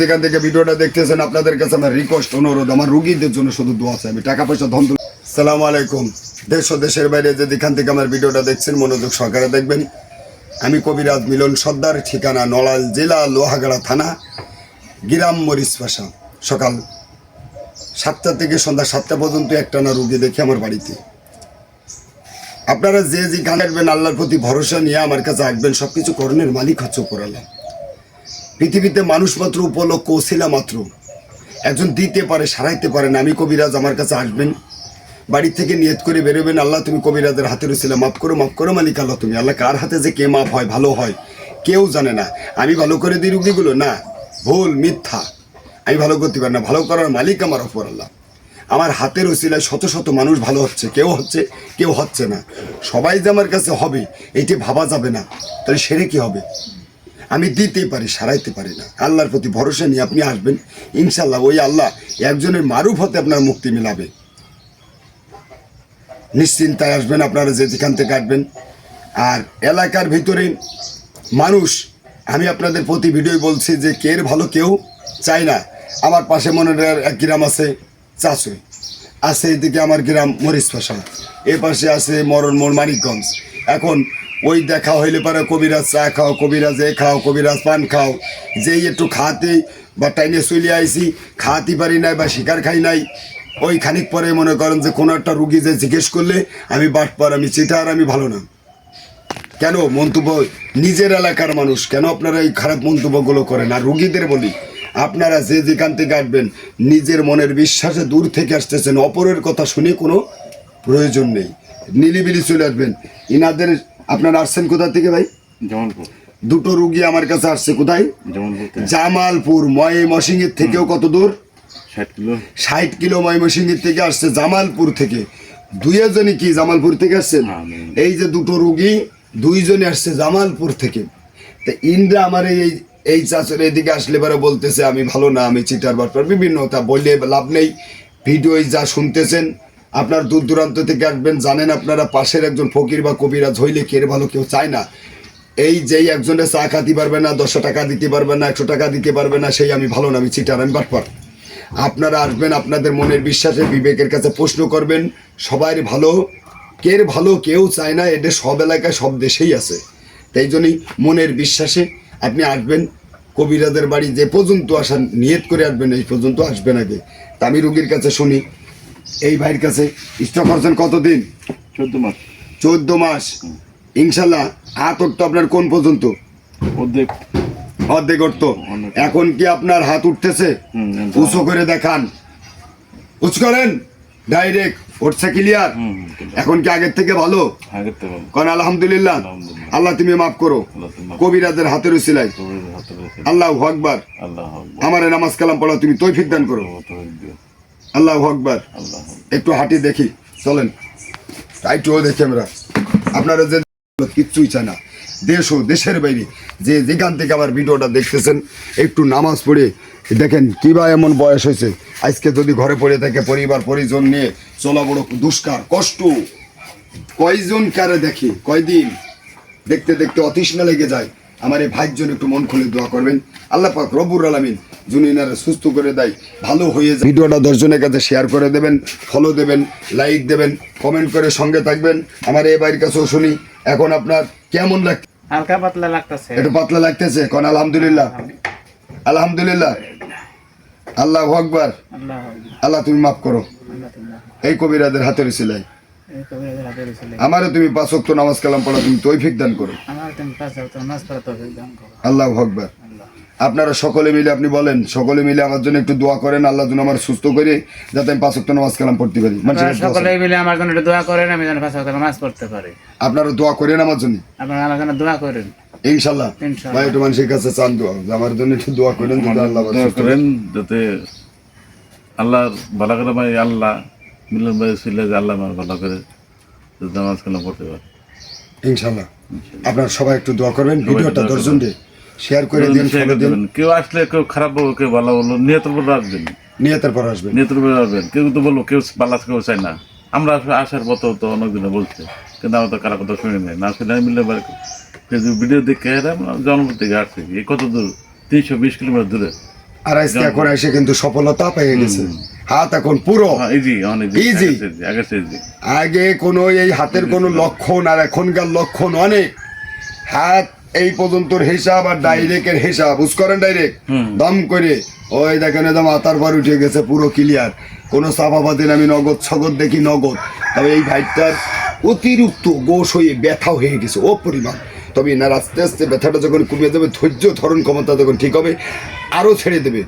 যেখান থেকে ভিডিওটা দেখতেছেন, আপনাদের কাছে আমার রিকোয়েস্ট অনুরোধ, আমার রুগীদের জন্য শুধু দোয়া চাই, আমি টাকা পয়সা ধন সালাম আলাইকুম। দেশ ও দেশের বাইরে যে যেখান থেকে আমার ভিডিওটা দেখছেন, মনোযোগ সহকারে দেখবেন। আমি কবিরাজ মিলন সর্দার, ঠিকানা নড়াইল জেলা, লোহাগাড়া থানা, গিরাম মরিচ পাশা সকাল সাতটা থেকে সন্ধ্যা সাতটা পর্যন্ত একটানা রুগী দেখি আমার বাড়িতে। আপনারা যে যে গান আল্লাহর প্রতি ভরসা নিয়ে আমার কাছে আসবেন সব কিছু করণের মালিক হচ্ছে উপরাল্লাহ পৃথিবীতে মানুষ মাত্র উপলক্ষ ওসিলা মাত্র। একজন দিতে পারে, সারাইতে পারে না। আমি কবিরাজ, আমার কাছে আসবেন। বাড়ি থেকে নিয়ত করে বেরোবেন, আল্লাহ তুমি কবিরাজের হাতের উসিলা মাফ করো মাফ করো মালিক, আল্লাহ তুমি। আল্লাহ কার হাতে যে কে মাফ হয়, ভালো হয়, কেউ জানে না। আমি ভালো করে দিই রুগীগুলো? না, ভুল, মিথ্যা। আমি ভালো করতে পারি না। ভালো করার মালিক আমার অপর আল্লাহ। আমার হাতের ওসিলায় শত শত মানুষ ভালো হচ্ছে, কেউ হচ্ছে কেউ হচ্ছে না। সবাই যে আমার কাছে হবে, এটি ভাবা যাবে না। তাহলে সেরে কি হবে? আমি দিতে পারি, সারাইতে পারি না। আল্লাহর প্রতি ভরসা নিয়ে আপনি আসবেন ইনশাল্লাহ ওই আল্লাহ একজনের মারুফ হতে আপনার মুক্তি মিলাবে। নিশ্চিন্তায় আসবেন আপনারা যে যেখান থেকে আসবেন। আর এলাকার ভিতরে মানুষ, আমি আপনাদের প্রতি ভিডিও বলছি যে কের ভালো কেউ চায় না। আমার পাশে মনে এক গ্রাম আছে চাষই আছে এদিকে আমার গ্রাম মরিচ ফাঁসা এ পাশে আছে মরণ মোড় মানিকগঞ্জ। এখন ওই দেখা হইলে পারে কবিরাজ চা খাও, কবিরাজ এ খাও, কবিরাজ পান খাও। যেই একটু খাতে বা টাইনে চলে আইসি খাতে পারি নাই বা শিকার খাই নাই, ওই খানিক পরে মনে করেন যে কোনো একটা রুগী যে জিজ্ঞেস করলে আমি বাট বাটপার আমি চিটার আমি ভালো না। কেন? মন্তব্য নিজের এলাকার মানুষ। কেন আপনারা এই খারাপ মন্তব্যগুলো করেন? আর রুগীদের বলি, আপনারা যে যেখান থেকে আসবেন, নিজের মনের বিশ্বাসে দূর থেকে আসতেছেন। অপরের কথা শুনে কোনো প্রয়োজন নেই। নিলিবিলি চলে আসবেন। ইনাদের আপনারা আসছেন কোথা থেকে ভাই? জামালপুর। দুটো রুগী আমার কাছে আসছে কোথায়? জামালপুর জামালপুর ময়মনসিংহের থেকেও কত দূর? ষাট কিলো। ষাট কিলো ময়মনসিংহের থেকে আসছে জামালপুর থেকে। দুইজনই কি জামালপুর থেকে আসছেন? এই যে দুটো রুগী দুইজনে আসছে জামালপুর থেকে। তা ইন্দ্রা আমার এই এই চাষের এদিকে আসলে পরে বলতেছে আমি ভালো না আমি চিটার বাটপার বিভিন্ন তা বললে লাভ নেই। ভিডিও যা শুনতেছেন আপনার দূর দূরান্ত থেকে আসবেন, জানেন আপনারা পাশের একজন ফকির বা কবিরাজ হইলে কে ভালো কেউ চায় না। এই যেই একজনের চা খাতে পারবে না দশশো টাকা দিতে পারবে না, একশো টাকা দিতে পারবে না, সেই আমি ভালো না, আমি চিটার, আমি বাটপার। আপনারা আসবেন, আপনাদের মনের বিশ্বাসে বিবেকের কাছে প্রশ্ন করবেন, সবাই ভালো কের ভালো কেউ চায় না এটা সব এলাকায়, সব দেশেই আছে। তাই জন্যই মনের বিশ্বাসে আপনি আসবেন, কবিরাদের বাড়ি যে পর্যন্ত আসার নিয়ত করে আসবেন, এই পর্যন্ত আসবেন আগে। তা আমি রুগীর কাছে শুনি এই ভাইয়ের কাছে স্টক করছেন কতদিন? চোদ্দ মাস। চোদ্দ মাস। ইনশাল্লাহ হাত উঠতো আপনার কোন পর্যন্ত? অর্ধেক। অর্ধেক উঠতো এখন কি আপনার হাত উঠতেছে? উঁচু করে দেখান। উঁচু করেন। ডাইরেক্ট উঠছে ক্লিয়ার। এখন কি আগের থেকে ভালো। কন আলহামদুলিল্লাহ। আল্লাহ তুমি মাফ করো। কবিরাজের হাতে রয়েছে। আল্লাহ আকবার। আল্লাহ আমার নামাজ কালাম পড়া তুমি তৈফিক দান করো। আল্লাহ আকবার। একটু হাঁটি দেখি, চলেন। একটু দেখি আমরা। আপনারা যে কিচ্ছুই চায় না। দেশ ও দেশের বাইরে। যে যেখান থেকে আমার ভিডিওটা দেখতেছেন, একটু নামাজ পড়ে দেখেন কিবা এমন বয়স হয়েছে। আজকে যদি ঘরে পড়ে থাকে, পরিবার, পরিজন নিয়ে চলা বড় দুষ্কার, কষ্ট। কয়জন কারে দেখি? কয়দিন? দেখতে দেখতে অতৃষ্ণা লেগে যায়। আমার এই ভাইয়ের জন্য একটু মন খুলে দোয়া করবেন। আল্লাহ পাক রব্বুর আলমিন যিনি এনারা সুস্থ করে দেয় ভালো হয়ে যায়। ভিডিওটা দশজনের কাছে শেয়ার করে দেবেন ফলো দেবেন লাইক দেবেন কমেন্ট করে সঙ্গে থাকবেন। আমার এই বাড়ির কাছেও শুনি এখন আপনার কেমন লাগছে হালকা পাতলা লাগতেছে। একটু পাতলা লাগতেছে কোন আলহামদুলিল্লাহ। আলহামদুলিল্লাহ। আল্লাহ আকবার। আল্লাহ তুমি মাফ করো। এই কবিরাদের হাতের হাতে রয়েছিল আমারও তুমি পাঁচ নামাজ কালাম পড়া তুমি তৈফিক দান করো। আল্লাহ আকবার। আপনারা সকলে মিলে আপনি বলেন সকলে মিলে আমার জন্য একটু দোয়া করেন আল্লাহ যেন আমার সুস্থ করে যাতে আমি পাঁচ ওয়াক্ত নামাজ কালাম পড়তে পারি। সকলে মিলে আমার জন্য একটু দোয়া করেন আমি যেন পাঁচ হাজার নামাজ পড়তে পারি। আপনারা দোয়া করেন আমার জন্য? আপনারা আমার জন্য দোয়া করেন। ইনশাল্লাহ। ইনশাআল্লাহ। ভাই একটু মানুষের কাছে চান দোয়া। আমার জন্য একটু দোয়া করেন যাতে আল্লাহ দোয়া করেন যাতে আল্লাহর ভালো করে ভাই আল্লাহ মিলন ভাই ছিল যে আল্লাহ আমার ভালো করে নামাজ কালাম পড়তে পারে। ইনশাল্লাহ। আপনারা সবাই একটু দোয়া করবেন ভিডিওটা দর্শন দিয়ে শেয়ার করে দিন ফলো দিন। কেউ আসলে কেউ খারাপ বলব কেউ ভালো বলল নিয়তের উপর রাখবেন। নিয়তের পর আসবেন। নিয়তের উপর রাখবেন। কেউ তো বলব কেউ বালা কেউ চায় না। আমরা আসার পথ তো অনেকদিনে বলছে কিন্তু আমরা তো কারও কথা শুনি নাই। না শুনে আমি মিলে বাড়ি ফেসবুক ভিডিও দেখে আমরা জন্ম থেকে আসছি। এই কত দূর? তিনশো বিশ কিলোমিটার দূরে। আর আজকে এখন এসে কিন্তু সফলতা পেয়ে গেছে। হাত এখন পুরো। হ্যাঁ ইজি আগে কোনো এই হাতের কোনো লক্ষণ আর এখনকার লক্ষণ অনেক। হাত এই পর্যন্ত হিসাব আর ডাইরেক্টের হিসাব বুঝ করেন ডাইরেক্ট? দম করে ওই দেখেন একদম আতার বার উঠে গেছে পুরো ক্লিয়ার কোনো চাপাবাদিন আমি নগদ ছগদ দেখি নগদ। তবে এই ভাইটার অতিরিক্ত গোশ হয়ে ব্যথা হয়ে গেছে ও পরিমাণ তবে এনার আস্তে আস্তে ব্যথাটা যখন কমে যাবে ধৈর্য ধরন ক্ষমতা যখন ঠিক হবে আরও ছেড়ে দেবে।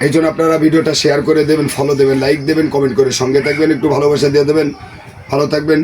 এই জন্য আপনারা ভিডিওটা শেয়ার করে দেবেন ফলো দেবেন লাইক দেবেন কমেন্ট করে সঙ্গে থাকবেন, একটু ভালোবাসা দিয়ে দেবেন। ভালো থাকবেন।